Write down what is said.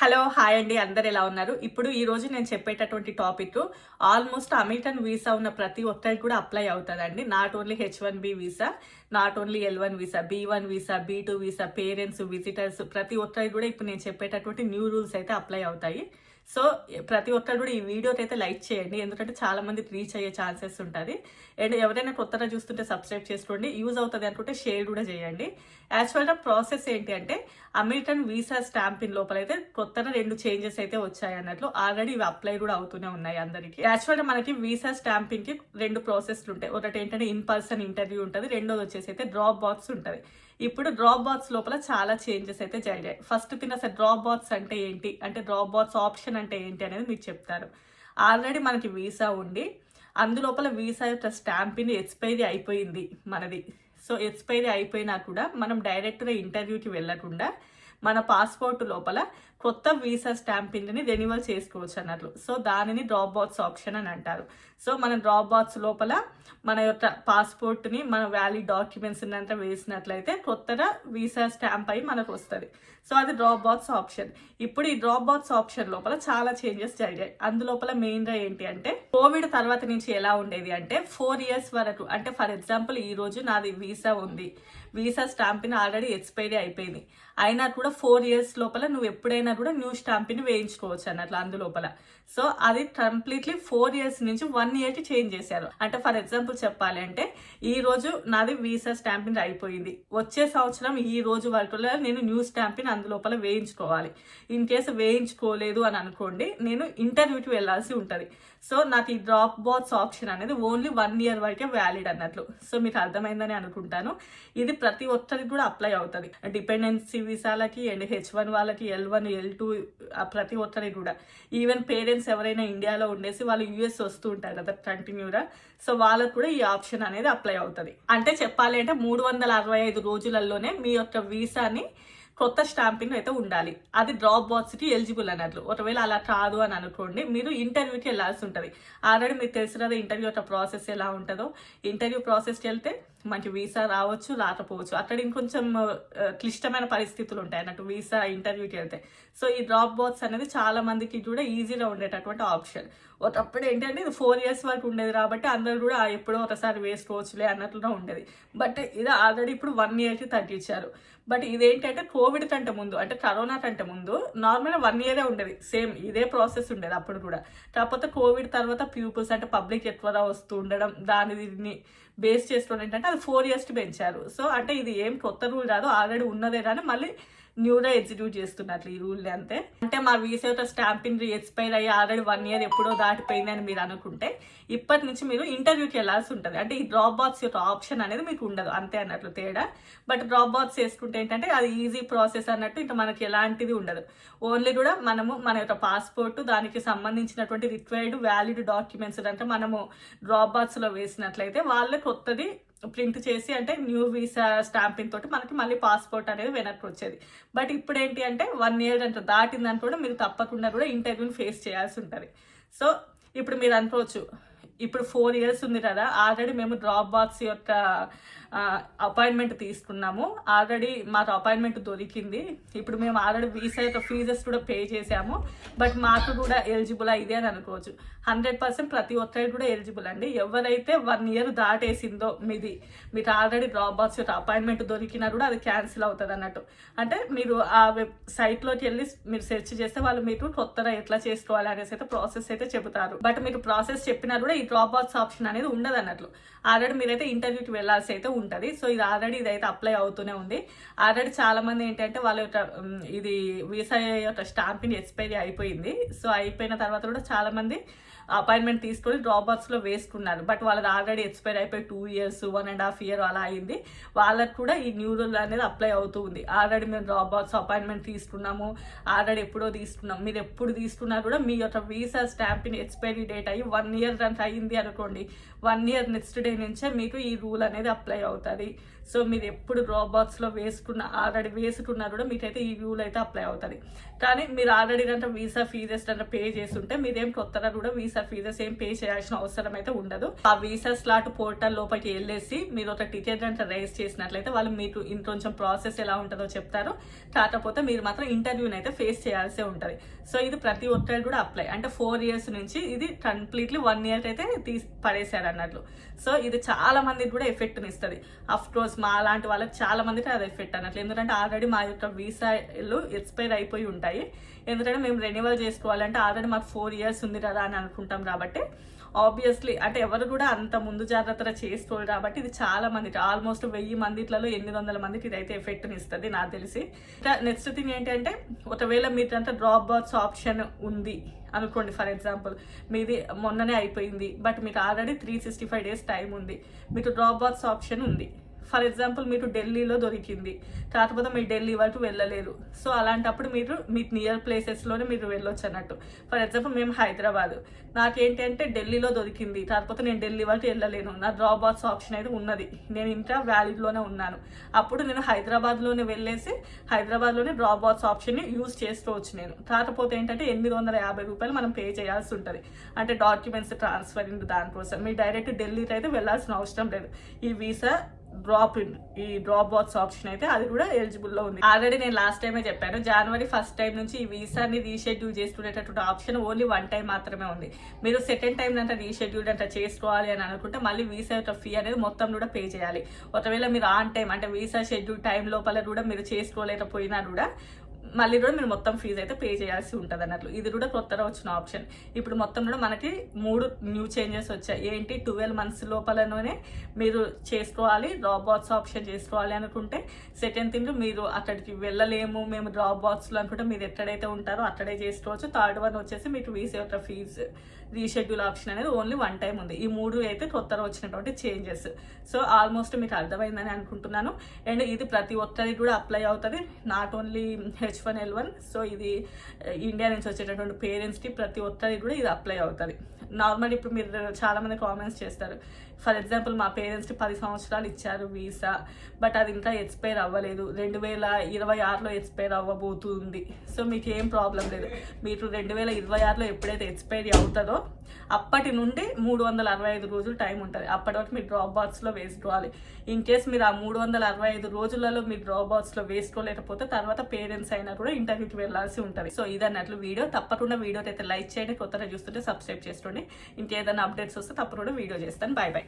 Hello hi అండి. అందరు ఎలా ఉన్నారు? ఇప్పుడు ఈ రోజు నేను చెప్పేటటువంటి టాపిక్ ఆల్మోస్ట్ అమెరికన్ వీసా ఉన్న ప్రతి ఒక్కరికి కూడా అప్లై అవుతుందండి. Not only H one B visa not only L one visa B one visa B two visa parents visitors ప్రతి ఒక్కరికి కూడా ఇప్పుడు నేను చెప్పేటటువంటి న్యూ రూల్స్ అయితే అప్లై అవుతాయి. సో ప్రతి ఒక్కరు కూడా ఈ వీడియోకి అయితే లైక్ చేయండి. ఎందుకంటే చాలా మంది రీచ్ అయ్యే ఛాన్సెస్ ఉంటుంది. అండ్ ఎవరైనా కొత్తగా చూస్తుంటే సబ్స్క్రైబ్ చేసుకోండి. యూజ్ అవుతుంది అనుకుంటే షేర్ కూడా చేయండి. యాక్చువల్గా ప్రాసెస్ ఏంటి అంటే అమెరికన్ వీసా స్టాంపింగ్ లోపల అయితే కొత్తగా రెండు చేంజెస్ అయితే వచ్చాయి అన్నట్లు ఆల్రెడీ ఇవి అప్లై కూడా అవుతూనే ఉన్నాయి అందరికి. యాక్చువల్గా మనకి వీసా స్టాంపింగ్కి రెండు ప్రాసెస్లు ఉంటాయి. ఒకటి ఏంటంటే ఇన్ పర్సన్ ఇంటర్వ్యూ ఉంటుంది. రెండోది వచ్చేసి అయితే డ్రాప్ బాక్స్ ఉంటుంది. ఇప్పుడు డ్రాప్ బాక్స్ లోపల చాలా చేంజెస్ అయితే జరిగాయి. ఫస్ట్ థింగ్ అసలు డ్రాప్ బాక్స్ అంటే ఏంటి? అంటే డ్రాప్ బాక్స్ ఆప్షన్ అంటే ఏంటి అనేది మీకు చెప్తారు. ఆల్రెడీ మనకి వీసా ఉండి అందులోపల వీసా యొక్క స్టాంపింగ్ ఎక్స్పైరీ అయిపోయింది మనది. సో ఎక్స్పైరీ అయిపోయినా కూడా మనం డైరెక్ట్గా ఇంటర్వ్యూకి వెళ్ళకుండా మన పాస్పోర్ట్ లోపల కొత్త వీసా స్టాంపింగ్ని రెన్యువల్ చేసుకోవచ్చు అన్నట్లు. సో దానిని డ్రాప్ బాక్స్ ఆప్షన్ అని అంటారు. సో మన డ్రాప్ బాక్స్ లోపల మన యొక్క పాస్పోర్ట్ని మన వ్యాలిడ్ డాక్యుమెంట్స్ అంతా వేసినట్లయితే కొత్తగా వీసా స్టాంప్ అయి మనకు వస్తుంది. సో అది డ్రాప్ బాక్స్ ఆప్షన్ ఇప్పుడు ఈ డ్రాప్ బాక్స్ ఆప్షన్ లోపల చాలా చేంజెస్ జరిగాయి. అందులోపల మెయిన్గా ఏంటి అంటే కోవిడ్ తర్వాత నుంచి ఎలా ఉండేది అంటే ఫోర్ ఇయర్స్ వరకు అంటే ఫర్ ఎగ్జాంపుల్ ఈ రోజు నాది వీసా ఉంది. వీసా స్టాంపిన్ ఆల్రెడీ ఎక్స్పైరీ అయిపోయింది. అయినా కూడా ఫోర్ ఇయర్స్ లోపల నువ్వు ఎప్పుడైనా కూడా న్యూ స్టాంపిని వేయించుకోవచ్చు అన్నట్లు అందులోపల సో అది కంప్లీట్లీ ఫోర్ ఇయర్స్ నుంచి వన్ ఇయర్కి చేంజ్ చేశారు. అంటే ఫర్ ఎగ్జాంపుల్ చెప్పాలి అంటే ఈ రోజు నాది వీసా స్టాంపింగ్ అయిపోయింది. వచ్చే సంవత్సరం ఈ రోజు వరకు నేను న్యూ స్టాంపింగ్ అందులోపల వేయించుకోవాలి. ఇన్ కేసు వేయించుకోలేదు అని అనుకోండి నేను ఇంటర్వ్యూకి వెళ్ళాల్సి ఉంటుంది. సో నాకు ఈ డ్రాప్ బాక్స్ ఆప్షన్ అనేది ఓన్లీ వన్ ఇయర్ వరకే వ్యాలిడ్ అన్నట్లు. సో మీకు అర్థమైందని అనుకుంటాను. ఇది ప్రతి ఒక్కరికి కూడా అప్లై అవుతుంది. డిపెండెన్సీ వీసాలకి అండ్ హెచ్ వన్ వాళ్ళకి ఎల్ వన్ ఎల్ టూ ప్రతి ఒక్కరికి కూడా. ఈవెన్ పేరెంట్స్ ఎవరైనా ఇండియాలో ఉండేసి వాళ్ళు యూఎస్ వస్తూ ఉంటారు కదా కంటిన్యూగా. సో వాళ్ళకు కూడా ఈ ఆప్షన్ అనేది అప్లై అవుతుంది. అంటే చెప్పాలి అంటే మూడు వందల అరవై ఐదు రోజులలోనే మీ యొక్క వీసాని కొత్త స్టాంపింగ్ అయితే ఉండాలి. అది డ్రాప్ బాక్స్కి ఎలిజిబుల్ అన్నట్లు. ఒకవేళ అలా కాదు అని అనుకోండి మీరు ఇంటర్వ్యూకి వెళ్ళాల్సి ఉంటుంది. ఆల్రెడీ మీకు తెలిసినది ఇంటర్వ్యూ యొక్క ప్రాసెస్ ఎలా ఉంటుందో. ఇంటర్వ్యూ ప్రాసెస్కి వెళ్తే మనకి వీసా రావచ్చు రాకపోవచ్చు. అక్కడ ఇంకొంచెం క్లిష్టమైన పరిస్థితులు ఉంటాయి. అన్నట్టు వీసా ఇంటర్వ్యూకి వెళ్తే. సో ఈ డ్రాప్ బాక్స్ అనేది చాలా మందికి కూడా ఈజీగా ఉండేటటువంటి ఆప్షన్. ఒకప్పుడు ఏంటంటే ఇది ఫోర్ ఇయర్స్ వరకు ఉండేది కాబట్టి అందరూ కూడా ఎప్పుడో ఒకసారి వేసుకోవచ్చులే అన్నట్లుగా ఉండేది. బట్ ఇది ఆల్రెడీ ఇప్పుడు వన్ ఇయర్కి తగ్గించారు. బట్ ఇదేంటంటే కోవిడ్ కంటే ముందు అంటే కరోనా కంటే ముందు నార్మల్గా వన్ ఇయరే ఉండేది. సేమ్ ఇదే ప్రాసెస్ ఉండేది అప్పుడు కూడా. కాకపోతే కోవిడ్ తర్వాత పీపుల్స్ అంటే పబ్లిక్ ఎక్కువగా వస్తూ ఉండడం దాని దీన్ని బేస్ చేసుకొని ఏంటంటే అది ఫోర్ ఇయర్స్కి పెంచారు. సో అంటే ఇది ఏం కొత్త రూల్ రాదు ఆల్రెడీ ఉన్నదే కానీ మళ్ళీ న్యూగా ఎగ్జిక్యూట్ చేస్తున్నట్లు ఈ రూల్ అంతే. అంటే మా వీసా స్టాంపింగ్ ఎక్స్పైర్ అయ్యి ఆల్రెడీ వన్ ఇయర్ ఎప్పుడో దాటిపోయింది అని మీరు అనుకుంటే ఇప్పటి నుంచి మీరు ఇంటర్వ్యూకి వెళ్ళాల్సి ఉంటుంది. అంటే ఈ డ్రాప్ బాక్స్ యొక్క ఆప్షన్ అనేది మీకు ఉండదు అంతే అన్నట్లు తేడా. బట్ డ్రాప్ బాక్స్ వేసుకుంటే ఏంటంటే అది ఈజీ ప్రాసెస్ అన్నట్టు ఇంకా మనకి ఎలాంటిది ఉండదు. ఓన్లీ కూడా మనము మన యొక్క పాస్పోర్ట్ దానికి సంబంధించినటువంటి రిక్వైర్డ్ వ్యాలిడ్ డాక్యుమెంట్స్ అంటే మనము డ్రాప్ బాక్స్లో వేసినట్లయితే వాళ్ళే కొత్తది ప్రింట్ చేసి అంటే న్యూ వీసా స్టాంపింగ్ తోటి మనకి మళ్ళీ పాస్పోర్ట్ అనేది వెనక్కి వచ్చేది. బట్ ఇప్పుడు ఏంటి అంటే వన్ ఇయర్ అంటే దాటిందని కూడా మీరు తప్పకుండా కూడా ఇంటర్వ్యూని ఫేస్ చేయాల్సి ఉంటుంది. సో ఇప్పుడు మీరు అనుకోవచ్చు ఇప్పుడు ఫోర్ ఇయర్స్ ఉంది కదా ఆల్రెడీ మేము డ్రాప్ బాక్స్ యొక్క అపాయింట్మెంట్ తీసుకున్నాము. ఆల్రెడీ మాకు అపాయింట్మెంట్ దొరికింది. ఇప్పుడు మేము ఆల్రెడీ వీసా యొక్క ఫీజెస్ కూడా పే చేసాము బట్ మాకు కూడా ఎలిజిబుల్ ఇదే అని అనుకోవచ్చు. హండ్రెడ్ పర్సెంట్ ప్రతి ఒక్కరికి కూడా ఎలిజిబుల్ అండి. ఎవరైతే వన్ ఇయర్ దాటేసిందో మీది మీరు ఆల్రెడీ డ్రాప్ బాక్స్ యొక్క అపాయింట్మెంట్ దొరికినా కూడా అది క్యాన్సిల్ అవుతుంది అన్నట్టు. అంటే మీరు ఆ వెబ్ సైట్లోకి వెళ్ళి మీరు సెర్చ్ చేస్తే వాళ్ళు మీకు కొత్తగా ఎట్లా చేసుకోవాలి అనేసి అయితే ప్రాసెస్ అయితే చెబుతారు. బట్ మీకు ప్రాసెస్ చెప్పినా కూడా ఈ డ్రాప్ బాక్స్ ఆప్షన్ అనేది ఉండదు అన్నట్లు. ఆల్రెడీ మీరైతే ఇంటర్వ్యూకి వెళ్ళాల్సి అయితే ఉంటుంది. సో ఇది ఆల్రెడీ ఇదైతే అప్లై అవుతూనే ఉంది. ఆల్రెడీ చాలా మంది ఏంటంటే వాళ్ళ ఇది వీసా యొక్క స్టాంపింగ్ ఎక్స్పైరీ అయిపోయింది. సో అయిపోయిన తర్వాత కూడా చాలా మంది అపాయింట్మెంట్ తీసుకొని డ్రాప్ వేసుకున్నారు. బట్ వాళ్ళది ఆల్రెడీ ఎక్స్పైర్ అయిపోయి two years one and half year అలా అయింది. వాళ్ళకు కూడా ఈ న్యూ రూల్ అనేది అప్లై అవుతూ ఉంది. ఆల్రెడీ మేము డ్రాప్ బాక్స్ అపాయింట్మెంట్ తీసుకున్నాము. ఆల్రెడీ ఎప్పుడో తీసుకున్నాం. మీరు ఎప్పుడు తీసుకున్నా కూడా మీ యొక్క వీసా స్టాంపింగ్ ఎక్స్పైరీ డేట్ అయ్యి వన్ ఇయర్ అంత అయింది అనుకోండి. వన్ ఇయర్ నెక్స్ట్ డే నుంచే మీకు ఈ రూల్ అనేది అప్లై అవుతుంది. సో మీరు ఎప్పుడు డ్రాప్ బాక్స్లో వేసుకున్న ఆల్రెడీ వేసుకున్నా కూడా మీకైతే ఈ రూల్ అయితే అప్లై అవుతుంది. కానీ మీరు ఆల్రెడీ అంటే వీసా ఫీజెస్ అంటే పే చేస్తుంటే మీరేం కొత్తగా కూడా వీసా ఫీజెస్ ఏం పే చేయాల్సిన అవసరం అయితే ఉండదు. ఆ వీసా స్లాట్ పోర్టల్ లోపలికి వెళ్ళేసి మీరు ఒక టికెట్ అంటే రైజ్ చేసినట్లయితే వాళ్ళు మీకు ఇంకొంచెం ప్రాసెస్ ఎలా ఉంటుందో చెప్తారు. కాకపోతే మీరు మాత్రం ఇంటర్వ్యూని అయితే ఫేస్ చేయాల్సి ఉంటుంది. సో ఇది ప్రతి ఒక్కరికి కూడా అప్లై అంటే ఫోర్ ఇయర్స్ నుంచి ఇది కంప్లీట్లీ వన్ ఇయర్ అయితే తీసి పడేశారు అన్నట్లు. సో ఇది చాలా మందికి కూడా ఎఫెక్ట్ని ఇస్తుంది. అఫ్ కోర్స్ మా లాంటి వాళ్ళకి చాలా మందికి అది ఎఫెక్ట్ అన్నట్లు. ఎందుకంటే ఆల్రెడీ మా యొక్క వీసాలు ఎక్స్పైర్ అయిపోయి ఉంటాయి. ఎందుకంటే మేము రెన్యువల్ చేసుకోవాలంటే ఆల్రెడీ మాకు ఫోర్ ఇయర్స్ ఉంది కదా అని అనుకుంటాం ఉంటాం కాబట్టి ఆబ్వియస్లీ అంటే ఎవరు కూడా అంత ముందు జాగ్రత్తగా చేసుకోరు కాబట్టి ఇది చాలా మంది ఆల్మోస్ట్ వెయ్యి మందిట్లలో ఎనిమిది వందల మందికి ఇదైతే ఎఫెక్ట్ని ఇస్తుంది నాకు తెలిసి. నెక్స్ట్ థింగ్ ఏంటంటే ఒకవేళ మీరు డ్రాప్ బాక్స్ ఆప్షన్ ఉంది అనుకోండి ఫర్ ఎగ్జాంపుల్ మీది మొన్ననే అయిపోయింది బట్ మీకు already three sixty five days time ఉంది మీకు డ్రాప్ బాక్స్ ఆప్షన్ ఉంది. ఫర్ ఎగ్జాంపుల్ మీరు ఢిల్లీలో దొరికింది కాకపోతే మీరు ఢిల్లీ వరకు వెళ్ళలేరు. సో అలాంటప్పుడు మీరు మీ నియర్ ప్లేసెస్లోనే మీరు వెళ్ళొచ్చు అన్నట్టు. ఫర్ ఎగ్జాంపుల్ మేము హైదరాబాద్. నాకేంటి అంటే ఢిల్లీలో దొరికింది కాకపోతే నేను ఢిల్లీ వరకు వెళ్ళలేను. నా డ్రాప్ బాక్స్ ఆప్షన్ అయితే ఉన్నది. నేను ఇంకా వ్యాలిడ్లోనే ఉన్నాను. అప్పుడు నేను హైదరాబాద్లోనే వెళ్ళేసి హైదరాబాద్లోనే డ్రాప్ బాక్స్ ఆప్షన్ని యూజ్ చేసుకోవచ్చు నేను. కాకపోతే ఏంటంటే ఎనిమిది వందల యాభై రూపాయలు మనం పే చేయాల్సి ఉంటుంది. అంటే డాక్యుమెంట్స్ ట్రాన్స్ఫరింగ్ దానికోసం. మీరు డైరెక్ట్ ఢిల్లీకి అయితే వెళ్ళాల్సిన అవసరం లేదు. ఈ వీసా డ్రాప్ ఇన్ ఈ డ్రాప్ బాక్స్ ఆప్షన్ అయితే అది కూడా ఎలిజిబుల్లో ఉంది. ఆల్రెడీ నేను లాస్ట్ టైమే చెప్పాను జనవరి ఫస్ట్ టైం నుంచి ఈ వీసాని రీషెడ్యూల్ చేసుకునేటటువంటి ఆప్షన్ ఓన్లీ వన్ టైం మాత్రమే ఉంది. మీరు సెకండ్ టైం అంటే రీషెడ్యూల్ అంటే చేసుకోవాలి అని అనుకుంటే మళ్ళీ వీసా యొక్క ఫీ అనేది మొత్తం కూడా పే చేయాలి. ఒకవేళ మీరు ఆన్ టైం అంటే వీసా షెడ్యూల్ టైం లోపల కూడా మీరు చేసుకోలేకపోయినా కూడా మళ్ళీ కూడా మీరు మొత్తం ఫీజు అయితే పే చేయాల్సి ఉంటుంది అన్నట్లు. ఇది కూడా కొత్తగా వచ్చిన ఆప్షన్ ఇప్పుడు మొత్తం కూడా మనకి మూడు న్యూ చేంజెస్ వచ్చాయి. ఏంటి? ట్వెల్వ్ మంత్స్ లోపలనే మీరు చేసుకోవాలి డ్రాప్ బాక్స్ ఆప్షన్ చేసుకోవాలి అనుకుంటే సెకండ్ థింగ్ మీరు అక్కడికి వెళ్ళలేము. మేము డ్రాప్ బాక్స్లో అనుకుంటే మీరు ఎక్కడైతే ఉంటారో అక్కడే చేసుకోవచ్చు. థర్డ్ వన్ వచ్చేసి మీకు వీసే యొక్క ఫీజు రీషెడ్యూల్ ఆప్షన్ అనేది ఓన్లీ వన్ టైం ఉంది. ఈ మూడు అయితే కొత్తగా వచ్చినటువంటి చేంజెస్. సో ఆల్మోస్ట్ మీకు అర్థమైందని అనుకుంటున్నాను. అండ్ ఇది ప్రతి ఒక్కరికి కూడా అప్లై అవుతుంది. Not only H one L one. So ఇది ఇండియా నుంచి వచ్చేటటువంటి పేరెంట్స్కి ప్రతి ఒక్కరికి కూడా ఇది అప్లై అవుతుంది. నార్మల్ ఇప్పుడు మీరు చాలామంది కామెంట్స్ చేస్తారు. ఫర్ ఎగ్జాంపుల్ మా పేరెంట్స్కి పది సంవత్సరాలు ఇచ్చారు వీసా బట్ అది ఇంకా ఎక్స్పైర్ అవ్వలేదు. రెండు వేల ఇరవై ఆరులో ఎక్స్పైర్ అవ్వబోతుంది. సో మీకు ఏం ప్రాబ్లం లేదు. మీరు రెండు వేల ఇరవై ఆరులో ఎప్పుడైతే ఎక్స్పైరీ అవుతుందో అప్పటి నుండి మూడు వందల అరవై ఐదు రోజులు టైం ఉంటుంది. అప్పటి వరకు మీరు డ్రాప్ బాక్స్లో వేసుకోవాలి ఇన్ కేస్ మీరు ఆ మూడు వందల అరవై ఐదు రోజులలో మీరు డ్రాప్ బాక్స్లో వేసుకోలేకపోతే తర్వాత పేరెంట్స్ అయినా కూడా ఇంటర్వ్యూకి వెళ్ళాల్సి ఉంటుంది. సో ఇదన్నట్లు వీడియో. తప్పకుండా వీడియో అయితే లైక్ చేయండి కొత్తగా చూస్తుంటే సబ్స్క్రైబ్ చేసుకోండి. ఇంకేదైనా అప్డేట్స్ వస్తే తప్పకుండా వీడియో చేస్తాను. Bye bye